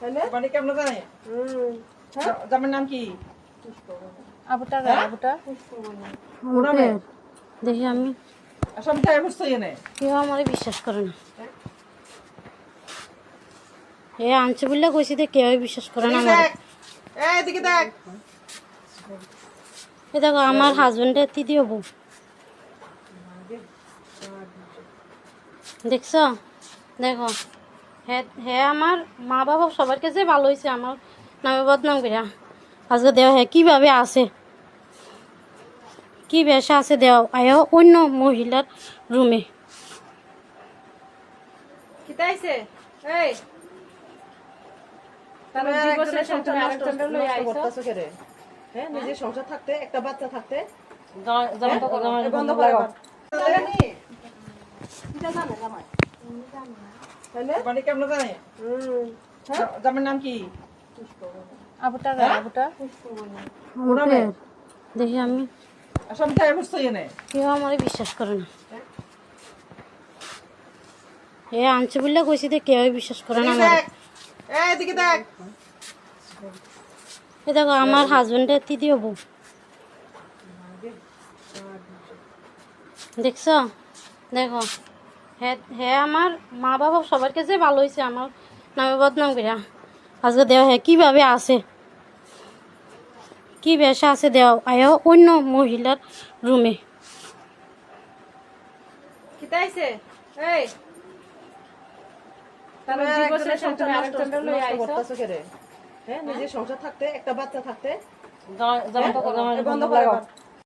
তাহলে? বাড়ি কেমন জানে হুম। জামার নাম কি? আবুটা আবুটা? দেখি আমি। সব জায়গায় বুঝতে এনে কেউ আমারে বিশ্বাস করে না। এ আনছে বললে কইছি যে কেউ বিশ্বাস করে না আমার। দেখ। এই এদিকে দেখ। এ দেখো আমার হাজবেন্ডের তৃতীয় বউ। দেখছ? দেখো হ্যাঁ হ্যাঁ আমার মা বাবা সবার কাছে ভালো হয়েছে আমার নামে বদনাম করিয়া আজকে দেওয়া হ্যাঁ কীভাবে আছে? কি বেশা আছে দেওয়া? আয় অন্য মহিলার রুমে? হ্যাঁ নিজের সংসার থাকতে একটা বাচ্চা থাকতে। বন্ধ করে বাড়ি কেমন জানে জামার নাম কি? আবুটা গায়ে আবুটা। দেখি আমি। এনে? কেউ আমারে বিশ্বাস করে না। এ আনছে বললে কইছি যে কেউ বিশ্বাস করে না আমার। দেখ। এই এদিকে দেখ। এ দেখো আমার হাজবেন্ডের তৃতীয় বউ। দেখছ? দেখো। হ্যাঁ হ্যাঁ আমার মা বাবা সবার কাছে ভালো হয়েছে আমার নামে বদনাম করিয়া আজকে দেওয়া হ্যাঁ কীভাবে আছে? কি বেশা আছে দেওয়া আয় অন্য মহিলার রুমে। কেরে? হ্যাঁ নিজের সংসার থাকতে একটা বাচ্চা থাকতে। বন্ধ করে।